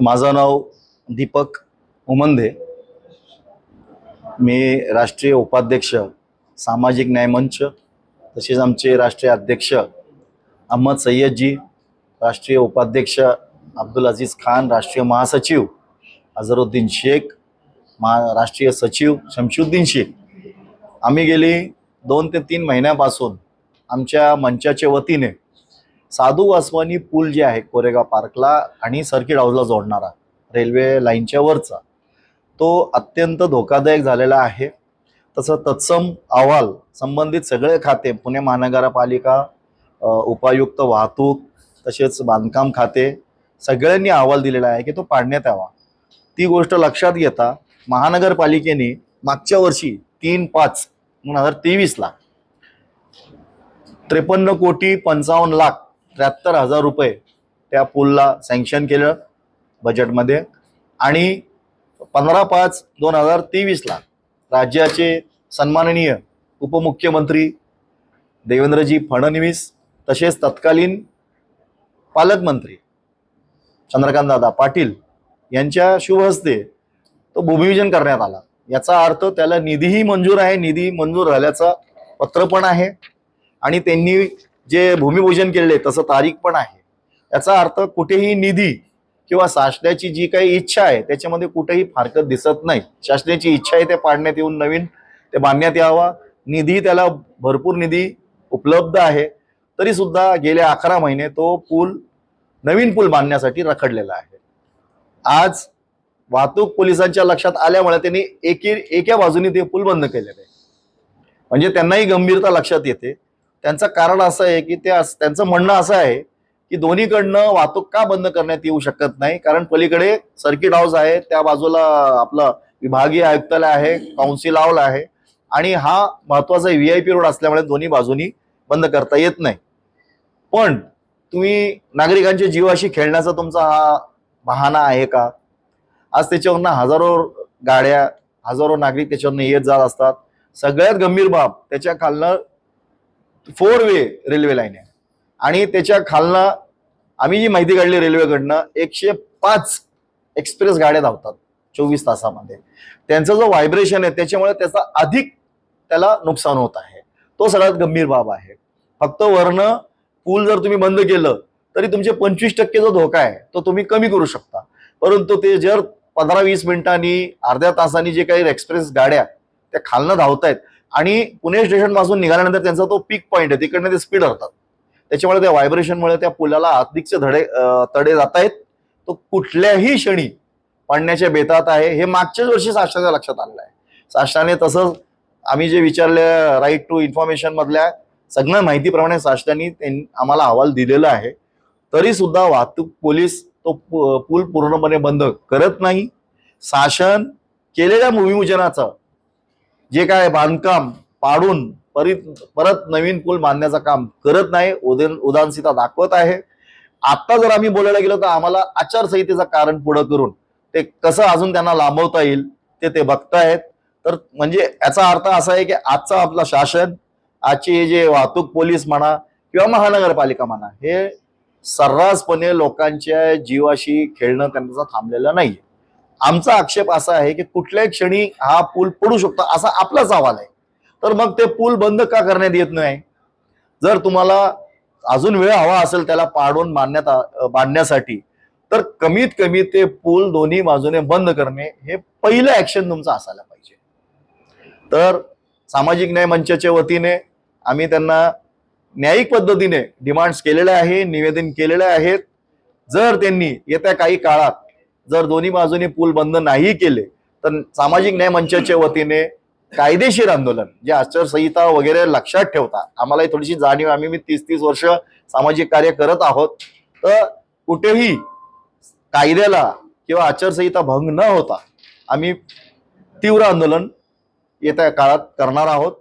माझं नाव दीपक उमंदे मी राष्ट्रीय उपाध्यक्ष सामाजिक न्याय मंच तसेच आमचे राष्ट्रीय अध्यक्ष अहमद सय्यदजी राष्ट्रीय उपाध्यक्ष अब्दुल अजीज खान राष्ट्रीय महासचिव अझरुद्दीन शेख महा राष्ट्रीय सचिव शमशुद्दीन शेख. आम्ही गेली दोन ते तीन महिन्यापासून आमच्या मंचाच्या वतीने साधू वासवानी पूल जे आहे कोरेगाव पार्कला आणि सर्किट हाऊसला जोडणारा रेल्वे लाईनच्या वरचा तो अत्यंत धोकादायक झालेला आहे. तसं तत्सम अहवाल संबंधित सगळे खाते पुणे महानगरपालिका उपायुक्त वाहतूक तसेच बांधकाम खाते सगळ्यांनी अहवाल दिलेला आहे की तो पाडण्यात यावा. ती गोष्ट लक्षात घेता महानगरपालिकेने मागच्या वर्षी तीन पाच दोन हजार तेवीसला त्रेपन्न कोटी पंचावन्न लाख त्र्याहत्तर हजार रुपये त्या पूलला सँक्शन केलं बजेटमध्ये आणि पंधरा पाच दोन हजार तेवीसला राज्याचे सन्माननीय उपमुख्यमंत्री देवेंद्रजी फडणवीस तसेच तत्कालीन पालकमंत्री चंद्रकांतदादा पाटील यांच्या शुभ हस्ते तो भूमिपूजन करण्यात आला. याचा अर्थ त्याला निधीही मंजूर आहे. निधी मंजूर झाल्याचं पत्र पण आहे. आणि त्यांनी जे भूमिपूजन केले तसं तारीख पण आहे. याचा अर्थ कुठेही निधी किंवा शासनाची जी काही इच्छा आहे त्याच्यामध्ये कुठेही फारकत दिसत नाही. शासनाची इच्छा आहे ते पाडण्यात येऊन नवीन ते बांधण्यात यावा. निधी त्याला भरपूर निधी उपलब्ध आहे. तरी सुद्धा गेले अकरा महिने तो पूल नवीन पूल बांधण्यासाठी रखडलेला आहे. आज वाहतूक पोलिसांच्या लक्षात आल्यामुळे त्यांनी एकी एका बाजूने ते पूल बंद केलेले आहे. म्हणजे त्यांनाही गंभीरता लक्षात येते. त्यांचं कारण असं आहे की ते अस- त्यांचं म्हणणं असं आहे की दोन्हीकडनं वाहतूक का बंद करण्यात येऊ शकत नाही. कारण पलीकडे सर्किट हाऊस आहे त्या बाजूला आपलं विभागीय आयुक्तालय आहे काउन्सिल हाऊल आहे आणि हा महत्त्वाचा व्ही आय पी रोड असल्यामुळे दोन्ही बाजूनी बंद करता येत नाही. पण तुम्ही नागरिकांच्या जीवाशी खेळण्याचा तुमचा हा बहाना आहे का? आज त्याच्यावरनं हजारो गाड्या हजारो नागरिक त्याच्यावरनं येत जात असतात. सगळ्यात गंभीर बाब त्याच्या खालनं फोर वे रेल्वे लाईन आहे. आणि त्याच्या खालनं आम्ही जी माहिती काढली रेल्वेकडनं एकशे पाच एक्सप्रेस गाड्या धावतात चोवीस तासामध्ये. त्यांचा जो व्हायब्रेशन आहे त्याच्यामुळे त्याचा अधिक त्याला नुकसान होत आहे. तो सगळ्यात गंभीर बाब आहे. फक्त वरनं पूल जर तुम्ही बंद केलं तरी तुमचे पंचवीस टक्के जो धोका आहे तो तुम्ही कमी करू शकता. परंतु ते जर पंधरा वीस मिनिटांनी अर्ध्या तासांनी जे काही एक्सप्रेस गाड्या त्या खालनं धावतायत आणि पुणे स्टेशनपासून निघाल्यानंतर त्यांचा तो पीक पॉईंट आहे तिकडनं ते स्पीड हरतात. त्याच्यामुळे त्या व्हायब्रेशनमुळे त्या पुलाला अधिकचे धडे तडे जात आहेत. तो कुठल्याही क्षणी पडण्याच्या बेतात आहे. हे मागच्याच वर्षी शासनाच्या लक्षात आलेलं आहे. शासनाने तसंच आम्ही जे विचारले राईट टू इन्फॉर्मेशन मधल्या सगळ्या माहितीप्रमाणे शासनाने आम्हाला अहवाल दिलेला आहे. तरी सुद्धा वाहतूक पोलीस तो पूल पूर्णपणे बंद करत नाही. शासन केलेल्या भूमिपूजनाचं जे काय बांधकाम पाडून परत परत नवीन पूल बांधण्याचं काम करत नाही उदन उदासीनता दाखवत आहे. आता जर आम्ही बोलायला गेलो तर आम्हाला आचारसंहितेचं कारण पुढं करून ते कसं अजून त्यांना लांबवता येईल ते ते बघतायत. तर म्हणजे याचा अर्थ असा आहे की आजचं आपलं शासन आजचे जे वाहतूक पोलीस म्हणा किंवा महानगरपालिका म्हणा हे सर्रासपणे लोकांच्या जीवाशी खेळणं त्यांचा थांबलेलं नाही आमचा आक्षेप असा आहे की कुठल्याही क्षणी हा पूल पडू शकतो असा आपलाच अहवाल आहे. तर मग ते पूल बंद का करण्यात येत नाही? जर तुम्हाला अजून वेळ हवा असेल त्याला पाडून बांधण्यात बांधण्यासाठी तर कमीत कमी ते पूल दोन्ही बाजूने बंद करणे हे पहिलं ऍक्शन तुमचं असायला पाहिजे. तर सामाजिक न्याय मंचाच्या वतीने आम्ही त्यांना न्यायिक पद्धतीने डिमांड्स केलेल्या आहे निवेदन केलेले आहेत. जर त्यांनी येत्या काही काळात जर दोन्ही बाजूने पूल बंद नाही केले तर सामाजिक न्याय मंचाच्या वतीने कायदेशीर आंदोलन जे आचारसंहिता वगैरे लक्षात ठेवता आम्हाला थोडीशी जाणीव आम्ही मी तीस तीस वर्ष सामाजिक कार्य करत आहोत. तर कुठेही कायद्याला किंवा आचारसंहिता भंग न होता आम्ही तीव्र आंदोलन येत्या काळात करणार आहोत.